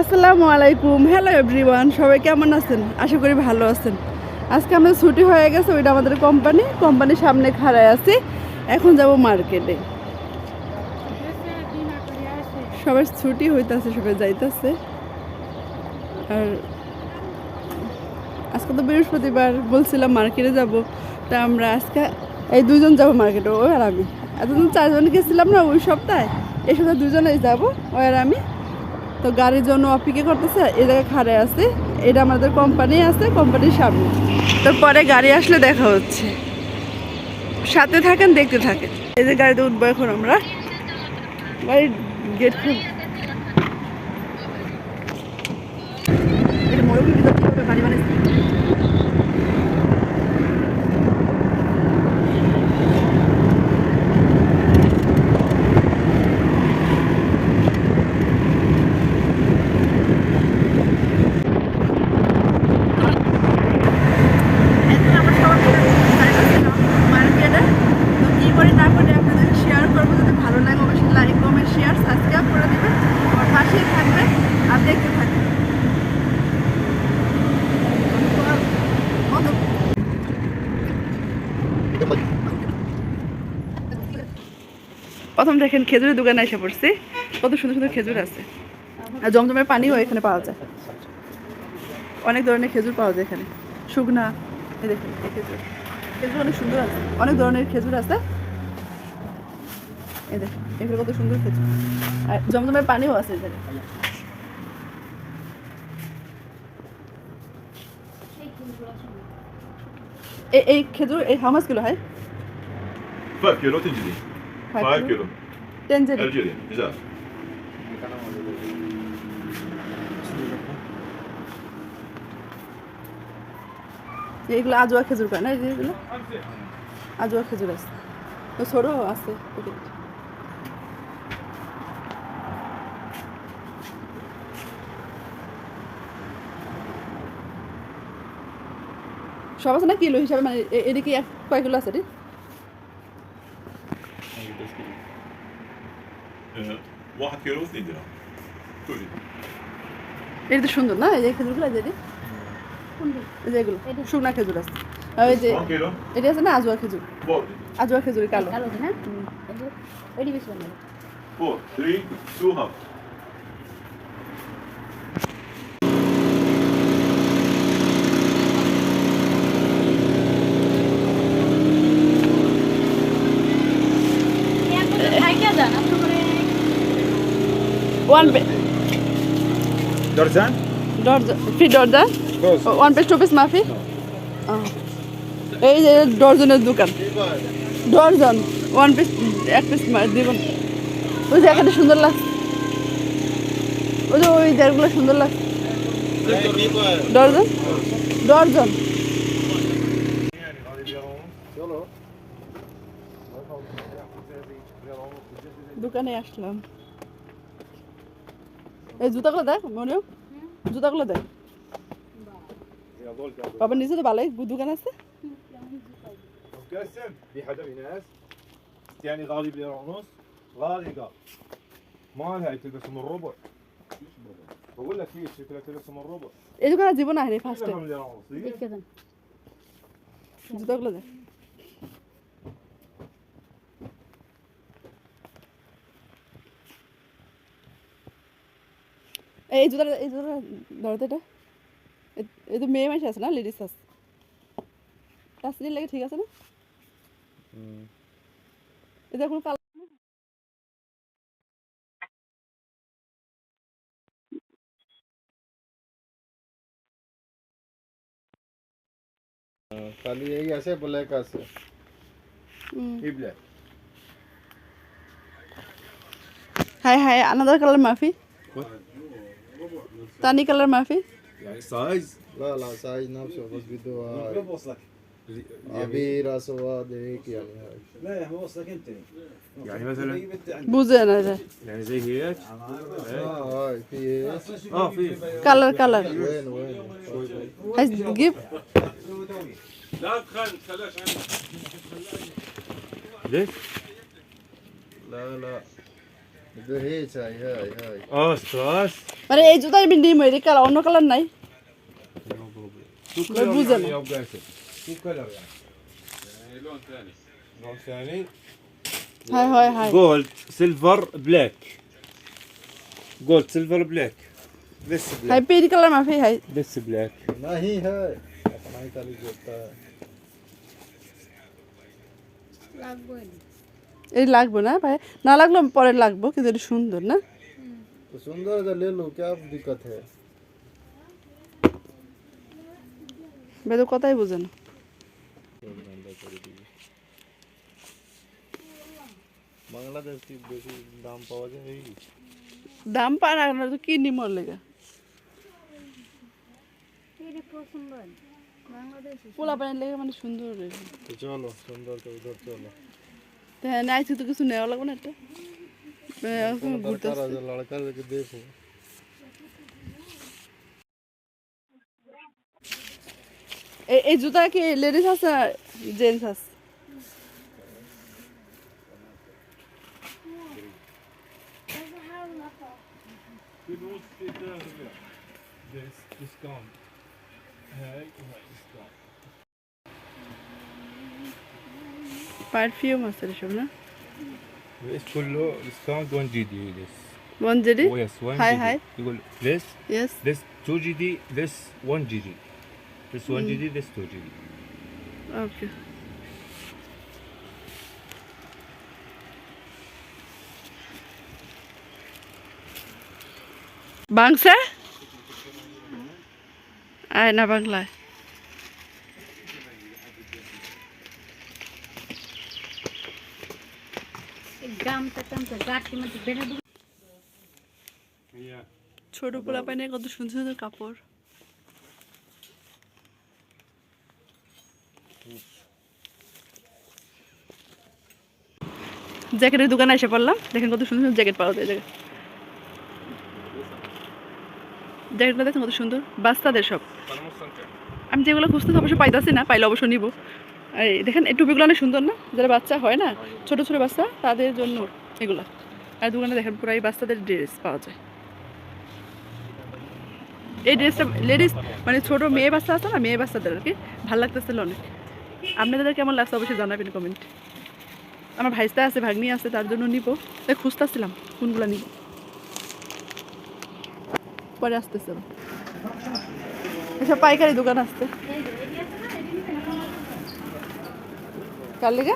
আসসালামু আলাইকুম। Hello everyone সবাই কেমন আছেন? আশা করি ভালো আছেন। আজকে আমাদের ছুটি হয়ে গেছে, ওইটা আমাদের কোম্পানি কোম্পানির সামনে খাড়ায় আছি। এখন যাব মার্কেটে সবার ছুটি হইতাছে, সবাই যাইতাছে। আর আজকে তো বৃহস্পতিবার, বলছিলাম মার্কেটে যাব। তা আমরা আজকে এই দুজন যাব মার্কেটে ও আর আমি। এতদিন চারজন গেছিলাম না, ওই সপ্তাহে। এই সপ্তাহে দুজনেই যাব, ও আর আমি। তো গাড়ির জন্য অপেক্ষা করতেছে, এই জায়গায় খাড়ে আছে। এটা আমাদের কোম্পানি আছে কোম্পানির সামনে। তো পরে গাড়ি আসলে দেখা হচ্ছে। সাথে থাকেন, দেখতে থাকেন। এই যে গাড়িতে উঠবো এখন আমরা। গাড়ির গেট খুব এটা গাড়ি বানাইছে? এখন আমরা সবাই যাইতেছিলাম মার্কেটে। তো কি করি না করি আপনাদের শেয়ার করব যদি ভালো লাগে অবশ্যই লাইক শেয়ার সাবস্ক্রাইব করে দেবেন। আমার পাশেই থাকবেন। আর দেখতে থাকবেন। প্রথম দেখেন খেজুরের দোকানে এসে পড়ছি। কত সুন্দর সুন্দর খেজুর আছে। আর জমজমের পানিও এখানে পাওয়া যায়। অনেক ধরনের খেজুর পাওয়া যায় এখানে। শুকনা দেখুন খেজুর। খেজুর অনেক সুন্দর আছে। অনেক ধরনের খেজুর আছে। এই কত সুন্দর খেতে। আর জমজমের পানিও আছে এখানে। এই খেজুর এই হাউ মাছ কিলো হয়? 5 kilo খেজুর পায় না? এগুলো? আজোয়া খেজুর আছে। তো আছে সব আছে না কিলো হিসাবে মানে এদিকে কয় কিলো আছে রে? واحد এটা তো সুন্দর না? এই যে খেজুরগুলো যে যেগুলো শুকনা খেজুর আছে। ওই যে এটা আছে না আজুয়া খেজুর? আজুয়া খেজুর কালো। কালো হ্যাঁ? এটি বেশি 4 3 2 1 one? Dozen free Dos. One piece two piece মাফি এই যে ডর্জনের দোকান। ডর্জন ওয়ান পিস এক পিস দিবেন ওই এখানে সুন্দর লাগছে। ওই যে ওই জায়গাগুলো সুন্দর লাগছে। ডর্জন ডর্জন দোকানে আসলাম। এই জুতাগুলো দেখ মনে জুতাগুলো দেখ বাবা নিচে তো ভালোই দোকান আছে قاسم في حدا في ناس يعني غالي بدينار ونص غالي قال ما لها تلبس من الربع بقول لك في شكلها تلبس من الربع এই দোকানে জীবন আহেনি ফার্স্ট كلها টাইম এই জুতাটা এই জুতাটা ধরো তো এটা। এ- এই তো মেয়ে মানুষ আছে না লেডিস আছে। তাসরির লাগে ঠিক আছে না? এটা কোনো কালার খালি এই আছে ব্ল্যাক আছে। ইবলা হাই হাই আনাদার কালার মাফি। Tani color Murphy? Yani size. La la size nam so bas. Ne boslak? Abi rasova demek yani. La ya boslak ente. Yani mesela bu zena. Yani zey hiyek. Ah ay fi. Ah fi. Color color. Wen wen. Has give. لا تخلي تخلاش عنك ليش؟ لا لا মানে এই জুতাই আমি নিম হয়ে colour অন্য colour নাই। বুঝে না هاي هاي هاي جولد سيلفر بلاك جولد سيلفر بلاك بس بلاك هاي بيدي كلر ما في هاي بس بلاك ما هي هاي هاي تالي جوتا بلاك جولد এই লাগবে না ভাই না লাগলে পরে লাগবো কিন্তু এটা সুন্দর না तो सुंदर है तो ले लो क्या दिक्कत है ভাই তো কথাই বোঝে না বাংলাদেশ কি বেশি দাম পাওয়া যায় এই দাম পায় না না তো কি নিমর লেগে এটা পছন্দ বাংলাদেশে পোলা পানির লেগে মানে সুন্দর লেগে তো চলো সুন্দর তো উধর চলো হ্যাঁ না আইসি তো কিছু নেওয়া লাগবে না একটা হ্যাঁ, ঘুরতে দেখো এই জুতা কি লেডিস আছে জেন্টস আছে Vi måste inte överleva. Det är skam. Här, här. Perfume আছে এসব না بس كله discount 1 جي دي this. One JD Oh yes 1 Hi, جي hi. دي. يقول this yes this 2 جي دي this 1 جي دي. This 1 جي دي this 2 جي دي. Okay বাংসা আয় না বাংলায় ছোট পোলা পাইনে কত সুন্দর সুন্দর কাপড়। জ্যাকেটের দোকানে এসে পড়লাম, দেখেন কত সুন্দর সুন্দর জ্যাকেট পাওয়া যায় জ্যাকেটগুলো দেখেন কত সুন্দর, বাচ্চাদের সব। আমি যেগুলো খুঁজতে অবশ্য পাইতাছি না, পাইলে অবশ্য নিব। আর এই, দেখেন, এই টুপিগুলো অনেক সুন্দর না? যারা বাচ্চা হয় না, ছোট ছোট বাচ্চা, তাদের জন্য। এগুলা। আর দোকানে দেখেন পুরাই বাচ্চাদের ড্রেস পাওয়া যায়। এই ড্রেসটা লেডিস মানে ছোট মেয়ে বাচ্চা আছে না, মেয়ে বাচ্চাদের আর কি, ভালো লাগতেছিল অনেক আপনাদের কেমন লাগছে অবশ্যই জানাবেন কমেন্ট আমার ভাইস্তা আছে, ভাগ্নি আছে, তার জন্য নিব। তাই খুঁজতেছিলাম কোনগুলো নিব। পরে আসতেছে এসব পাইকারি দোকান আসতে কার লেগে?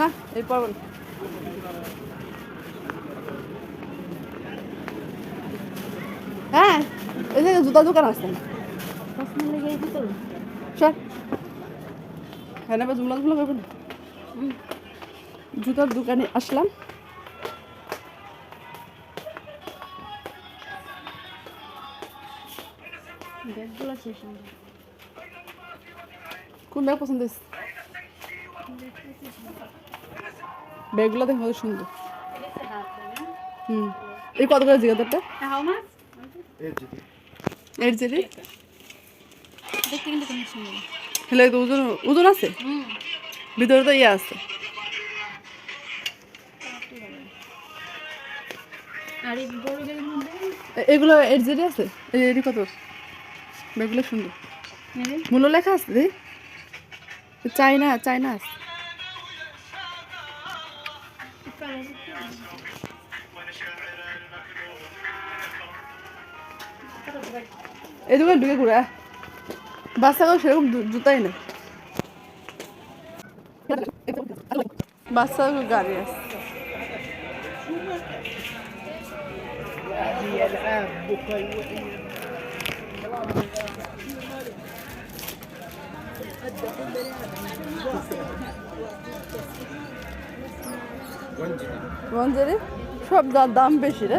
না, এই পাবেন হ্যাঁ এই যে জুতা দোকান চল হ্যাঁ জুমলা জুমলা করবেন জুতার দোকানে আসলাম। কোন ব্যাগ পছন্দ ব্যাগগুলো দেখো কত সুন্দর। হুম। এই কত করে জিগাদারটা? এর হেলে তো ওজন ওজন আছে? হুম। ভিতরে তো ইয়ে আছে। এগুলো এর আছে? এই এটি কত? ব্যাগগুলো সুন্দর। মূল্য লেখা আছে দি চাইনা চাইনা আছে। এই দোকান ঢুকে ঘুরে বাচ্চাকেও সেরকম জুতাই নেই বাচ্চাদের গাড়ি আছে। মঞ্জুরি সব দা- দাম বেশি রে